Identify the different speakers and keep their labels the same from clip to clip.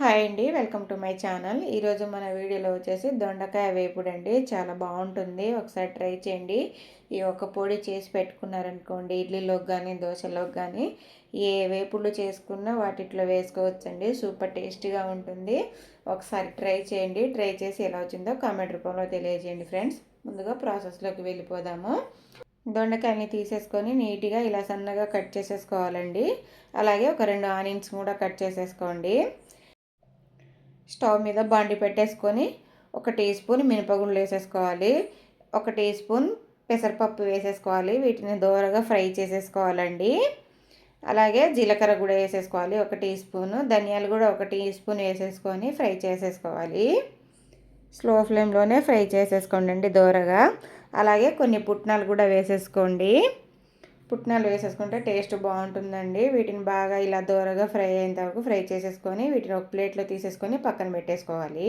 Speaker 1: Hi అండి. Welcome to my channel. ఈరోజు మన వీడియోలో వచ్చేసి దొండకాయ వేపుడు అండి. చాలా బాగుంటుంది. ఒకసారి ట్రై చేయండి. ఈ ఒక పొడి చేసి పెట్టుకున్నారనుకోండి ఇడ్లీలోకి కానీ దోశలోకి కానీ ఏ వేపుళ్ళు చేసుకున్నా వాటిట్లో వేసుకోవచ్చండి. సూపర్ టేస్టీగా ఉంటుంది. ఒకసారి ట్రై చేయండి. ట్రై చేసి ఎలా వచ్చిందో కామెంట్ రూపంలో తెలియజేయండి ఫ్రెండ్స్. ముందుగా ప్రాసెస్లోకి వెళ్ళిపోదాము. దొండకాయని తీసేసుకొని నీట్గా ఇలా సన్నగా కట్ చేసేసుకోవాలండి. అలాగే ఒక రెండు ఆనియన్స్ కూడా కట్ చేసేసుకోండి. స్టవ్ మీద బండి పెట్టేసుకొని ఒక టీ స్పూన్ మినపగుండ్లు వేసేసుకోవాలి. ఒక టీ స్పూన్ పెసరపప్పు వేసేసుకోవాలి. వీటిని దోరగా ఫ్రై చేసేసుకోవాలండి. అలాగే జీలకర్ర కూడా వేసేసుకోవాలి. ఒక టీ స్పూన్ ధనియాలు కూడా ఒక టీ స్పూన్ వేసేసుకొని ఫ్రై చేసేసుకోవాలి. స్లో ఫ్లేమ్లోనే ఫ్రై చేసేసుకోండి అండి దోరగా. అలాగే కొన్ని పుట్నాలు కూడా వేసేసుకోండి. పుట్నాలు వేసేసుకుంటే టేస్ట్ బాగుంటుందండి. వీటిని బాగా ఇలా దూరగా ఫ్రై అయ్యేంత వరకు ఫ్రై చేసేసుకొని వీటిని ఒక ప్లేట్లో తీసేసుకొని పక్కన పెట్టేసుకోవాలి.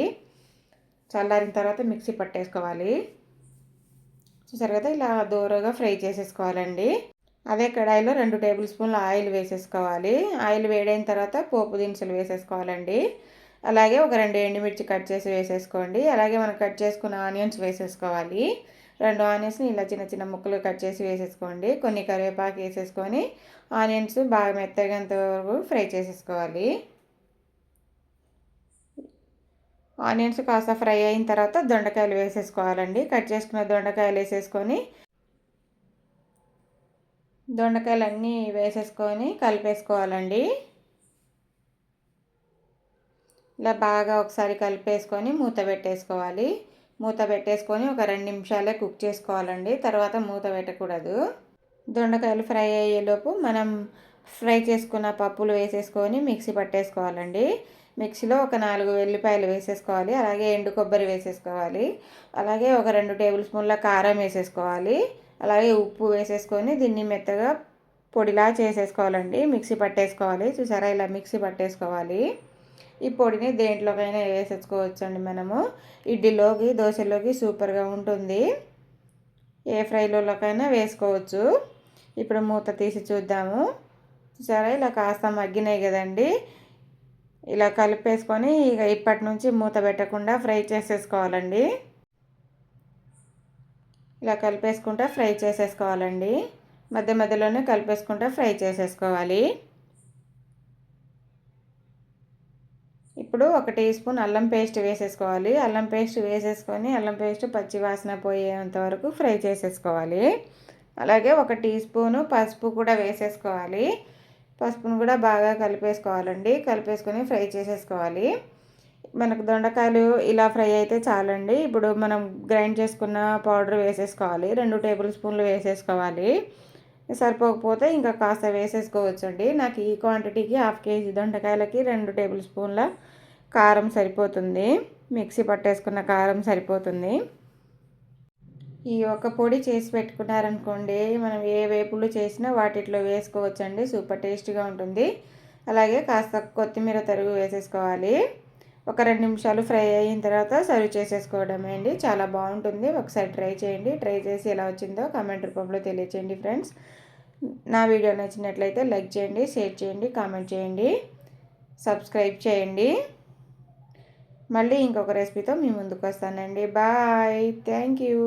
Speaker 1: చల్లారిన తర్వాత మిక్సీ పట్టేసుకోవాలి. చూసారు కదా ఇలా దూరగా ఫ్రై చేసేసుకోవాలండి. అదే కడాయిలో రెండు టేబుల్ స్పూన్ల ఆయిల్ వేసేసుకోవాలి. ఆయిల్ వేడైన తర్వాత పోపు దినుసులు వేసేసుకోవాలండి. అలాగే ఒక రెండు ఎండుమిర్చి కట్ చేసి వేసేసుకోండి. అలాగే మనం కట్ చేసుకున్న ఆనియన్స్ వేసేసుకోవాలి. రెండు ఆనియన్స్ని ఇలా చిన్న చిన్న ముక్కలు కట్ చేసి వేసేసుకోండి. కొన్ని కరివేపాకు వేసేసుకొని ఆనియన్స్ బాగా మెత్తగంత వరకు ఫ్రై చేసేసుకోవాలి. ఆనియన్స్ కాస్త ఫ్రై అయిన తర్వాత దొండకాయలు వేసేసుకోవాలండి. కట్ చేసుకున్న దొండకాయలు వేసేసుకొని దొండకాయలు అన్నీ వేసేసుకొని కలిపేసుకోవాలండి. ఇలా బాగా ఒకసారి కలిపేసుకొని మూత పెట్టేసుకోవాలి. మూత పెట్టేసుకొని ఒక రెండు నిమిషాలే కుక్ చేసుకోవాలండి. తర్వాత మూత పెట్టకూడదు. దొండకాయలు ఫ్రై అయ్యేలోపు మనం ఫ్రై చేసుకున్న పప్పులు వేసేసుకొని మిక్సీ పట్టేసుకోవాలండి. మిక్సీలో ఒక నాలుగు వెల్లిపాయలు వేసేసుకోవాలి. అలాగే ఎండు కొబ్బరి వేసేసుకోవాలి. అలాగే ఒక రెండు టేబుల్ స్పూన్ల కారం వేసేసుకోవాలి. అలాగే ఉప్పు వేసేసుకొని దీన్ని మెత్తగా పొడిలా చేసేసుకోవాలండి. మిక్సీ పట్టేసుకోవాలి. చూసారా? ఇలా మిక్సీ పట్టేసుకోవాలి. ఈ పొడిని దేంట్లోకైనా వేసేసుకోవచ్చండి మనము. ఇడ్లీలోకి దోశలోకి సూపర్గా ఉంటుంది. ఏ ఫ్రైలోకైనా వేసుకోవచ్చు. ఇప్పుడు మూత తీసి చూద్దాము. సరే ఇలా కాస్త మగ్గినాయి కదండి. ఇలా కలిపేసుకొని ఇక ఇప్పటి నుంచి మూత పెట్టకుండా ఫ్రై చేసేసుకోవాలండి. ఇలా కలిపేసుకుంటా ఫ్రై చేసేసుకోవాలండి. మధ్య మధ్యలోనే కలిపేసుకుంటా ఫ్రై చేసేసుకోవాలి. ఇప్పుడు ఒక టీ స్పూన్ అల్లం పేస్ట్ వేసేసుకోవాలి. అల్లం పేస్ట్ వేసేసుకొని అల్లం పేస్ట్ పచ్చి వాసన పోయేంత వరకు ఫ్రై చేసేసుకోవాలి. అలాగే ఒక టీ స్పూను పసుపు కూడా వేసేసుకోవాలి. పసుపును కూడా బాగా కలిపేసుకోవాలండి. కలిపేసుకొని ఫ్రై చేసేసుకోవాలి. మనకు దొండకాయలు ఇలా ఫ్రై అయితే చాలండి. ఇప్పుడు మనం గ్రైండ్ చేసుకున్న పౌడర్ వేసేసుకోవాలి. రెండు టేబుల్ స్పూన్లు వేసేసుకోవాలి. సరిపోకపోతే ఇంకా కాస్త వేసేసుకోవచ్చండి. నాకు ఈ క్వాంటిటీకి హాఫ్ కేజీ దొండకాయలకి రెండు టేబుల్ స్పూన్ల కారం సరిపోతుంది. మిక్సీ పట్టేసుకున్న కారం సరిపోతుంది. ఈ ఒక పొడి చేసి పెట్టుకున్నారనుకోండి మనం ఏ వేపులు చేసినా వాటిట్లో వేసుకోవచ్చండి. సూపర్ టేస్ట్గా ఉంటుంది. అలాగే కాస్త కొత్తిమీర తరుగు వేసేసుకోవాలి. ఒక రెండు నిమిషాలు ఫ్రై అయిన తర్వాత సర్వ్ చేసేసుకోవడమే అండి. చాలా బాగుంటుంది. ఒకసారి ట్రై చేయండి. ట్రై చేసి ఎలా వచ్చిందో కామెంట్ రూపంలో తెలియచేయండి ఫ్రెండ్స్. నా వీడియో నచ్చినట్లయితే లైక్ చేయండి షేర్ చేయండి కామెంట్ చేయండి. సబ్స్క్రైబ్ చేయండి. మళ్ళీ ఇంకొక రెసిపీతో మీ ముందుకు వస్తానండి. Bye thank you